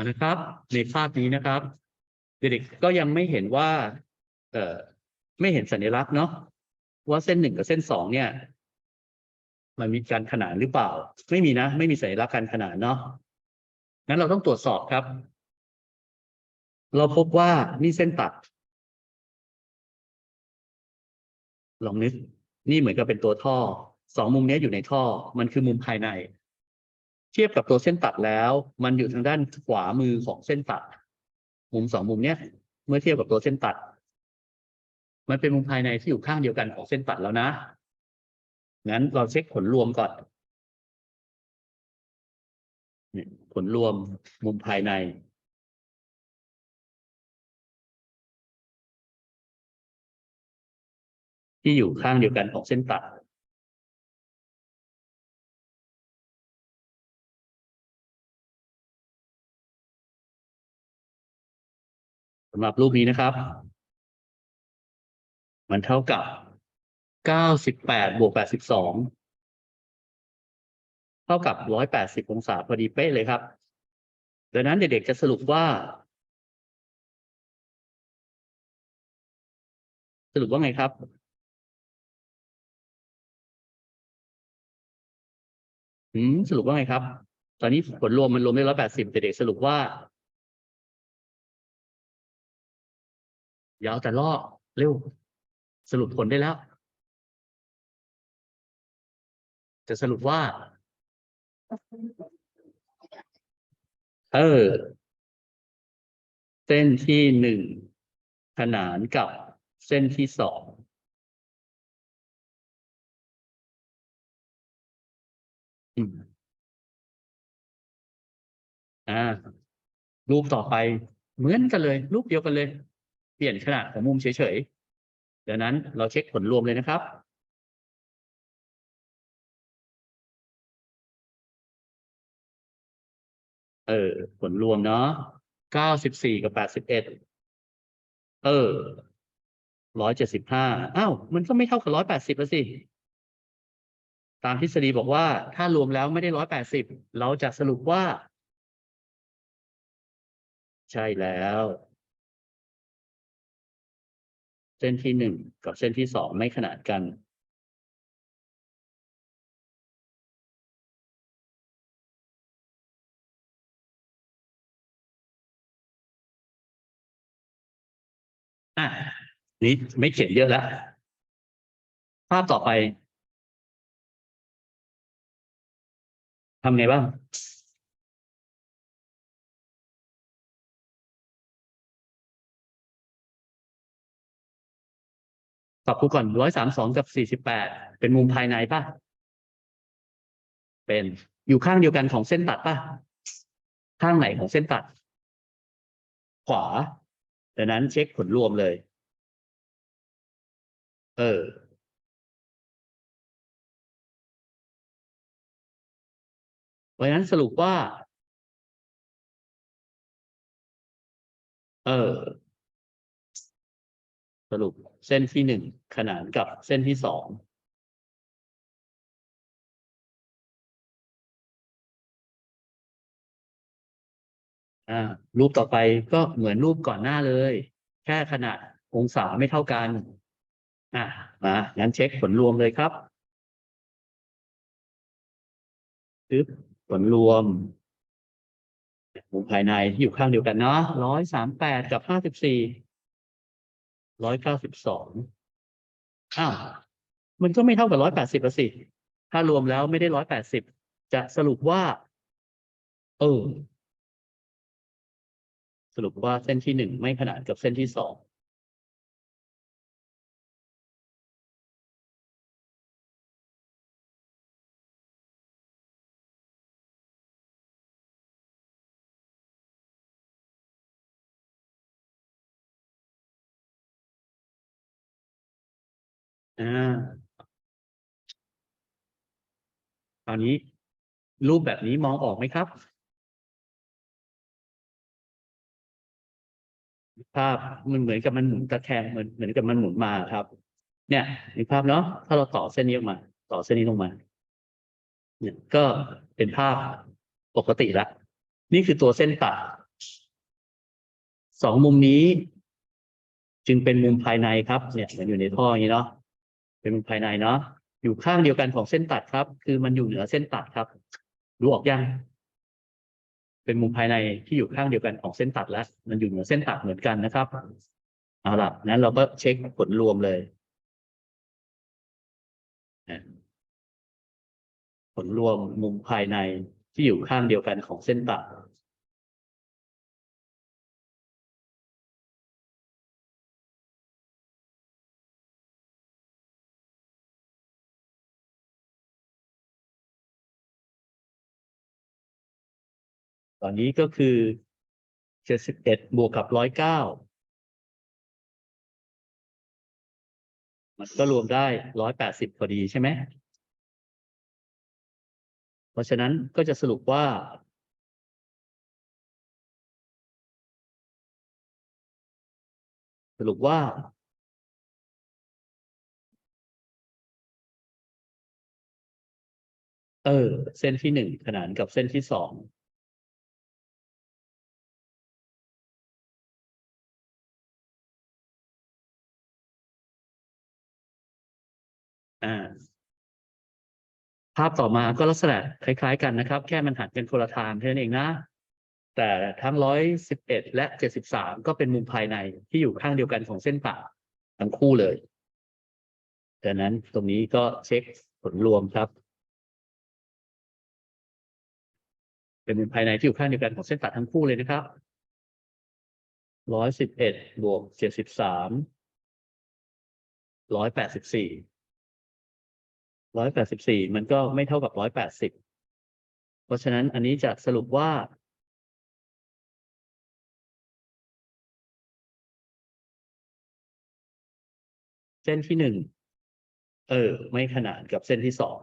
เอานะครับ ในภาพนี้นะครับ เด็กๆก็ยังไม่เห็นว่า เอ่อไม่เห็นสัญลักษณ์เนาะว่าเส้นหนึ่งกับเส้นสองเนี่ย มันมีการขนานหรือเปล่า ไม่มีนะ ไม่มีสัญลักษณ์การขนานเนาะงั้นเราต้องตรวจสอบครับ เราพบว่านี่เส้นตัด ลองนึก นี่เหมือนกับเป็นตัวท่อ สองมุมเนี้ยอยู่ในท่อ มันคือมุมภายใน เทียบกับตัวเส้นตัดแล้ว มันอยู่ทางด้านขวามือของเส้นตัด มุมสองมุมเนี้ย เมื่อเทียบกับตัวเส้นตัด มันเป็นมุมภายในที่อยู่ข้างเดียวกันของเส้นตัดแล้วนะงั้นเราเช็คผลรวมก่อนผลรวมมุมภายใน ที่อยู่ข้างเดียวกันของเส้นตัด สำหรับรูปนี้นะครับ มันเท่ากับเก้าสิบแปดบวกแปดสิบสองเท่ากับร้อยแปดสิบองศาพอดีเป๊ะเลยครับ ดังนั้นเด็กๆจะสรุปว่า สรุปว่าไงครับอืมสรุปว่าไงครับ ตอนนี้ผลรวมมันรวมได้ร้อยแปดสิบเด็กๆสรุปว่า ยาวแต่ล่อเร็ว สรุปผลได้แล้ว จะสรุปว่า เออ เส้นที่หนึ่งขนานกับเส้นที่สองอืมอ่ารูปต่อไปเหมือนกันเลย รูปเดียวกันเลย เปลี่ยนขนาดของมุมเฉยๆดังนั้นเราเช็คผลรวมเลยนะครับ เออ ผลรวมเนาะเก้าสิบสี่กับแปดสิบเอ็ดเออร้อยเจ็ดสิบห้าอ้าวมันก็ไม่เท่ากับร้อยแปดสิบแล้วสิ ตามทฤษฎีบอกว่า ถ้ารวมแล้วไม่ได้ร้อยแปดสิบเราจะสรุปว่า ใช่แล้ว เส้นที่หนึ่งกับเส้นที่สองไม่ขนานกัน อะนี่ไม่เขียนเยอะแล้ว ภาพต่อไปทำไงบ้าง อบกูก่อนร้อยสามสองกับสี่สิบแปดเป็นมุมภายในป่ะ เป็นอยู่ข้างเดียวกันของเส้นตัดป่ะ ข้างไหนของเส้นตัด ขวาดังนั้นเช็คผลรวมเลย เออ เพราะนั้นสรุปว่า เออ สรุป เส้นที่หนึ่งขนานกับเส้นที่สองอ่ารูปต่อไปก็เหมือนรูปก่อนหน้าเลย แค่ขนาดองศาไม่เท่ากัน อะมางั้นเช็คผลรวมเลยครับปึ๊บผลรวมมุมภายในที่อยู่ข้างเดียวกันเนาะร้อยสามแปดกับห้าสิบสี่ ร้อยเก้าสิบสองอ้าวมันก็ไม่เท่ากับร้อยแปดสิบละสิ ถ้ารวมแล้วไม่ได้ร้อยแปดสิบ จะสรุปว่า เออ สรุปว่าเส้นที่หนึ่งไม่ขนานกับเส้นที่สอง อ่าตอนนี้ รูปแบบนี้มองออกไหมครับ ภาพมันเหมือนกับมันหมุนตะแคงเหมือนเหมือนกับมันหมุนมาครับ เนี่ยในภาพเนาะถ้าเราต่อเส้นนี้ออกมา ต่อเส้นนี้ลงมา เนี่ยก็เป็นภาพปกติละนี่คือตัวเส้นตัดสองมุมนี้ จึงเป็นมุมภายในครับ เนี่ยเหมันอยู่ในท่ออย่างนี้เนาะ เป็นมุมภายในเนาะอยู่ข้างเดียวกันของเส้นตัดครับ คือมันอยู่เหนือเส้นตัดครับดูออกยังเป็นมุมภายในที่อยู่ข้างเดียวกันของเส้นตัดแล้ว มันอยู่เหนือเส้นตัดเหมือนกันนะครับเอาล่ะนั้นเราก็เช็คผลรวมเลย ผลรวมมุมภายในที่อยู่ข้างเดียวกันของเส้นตัด ตอนนี้ก็คือเจ็ดสิบเอ็ดบวกกับร้อยเก้ามันก็รวมได้ร้อยแปดสิบพอดีใช่ไหม เพราะฉะนั้นก็จะสรุปว่า สรุปว่าเออ เส้นที่หนึ่งขนานกับเส้นที่สอง อ่าภาพต่อมาก็ลักษณะคล้าย ๆ กันนะครับ แค่มันหันกันคนละทางเท่านั้นเองนะ แต่ทั้งร้อยสิบเอ็ดและเจ็ดสิบสามก็เป็นมุมภายในที่อยู่ข้างเดียวกันของเส้นผ่าทั้งคู่เลยดังนั้นตรงนี้ก็เช็คผลรวมครับ เป็นมุมภายในที่อยู่ข้างเดียวกันของเส้นตัดทั้งคู่เลยนะครับร้อยสิบเอ็ดบวกเจ็ดสิบสามร้อยแปดสิบสี่ ร้อยแปดสิบสี่มันก็ไม่เท่ากับร้อยแปดสิบเพราะฉะนั้นอันนี้จะสรุปว่า เส้นที่หนึ่งเออ ไม่ขนานกับเส้นที่สอง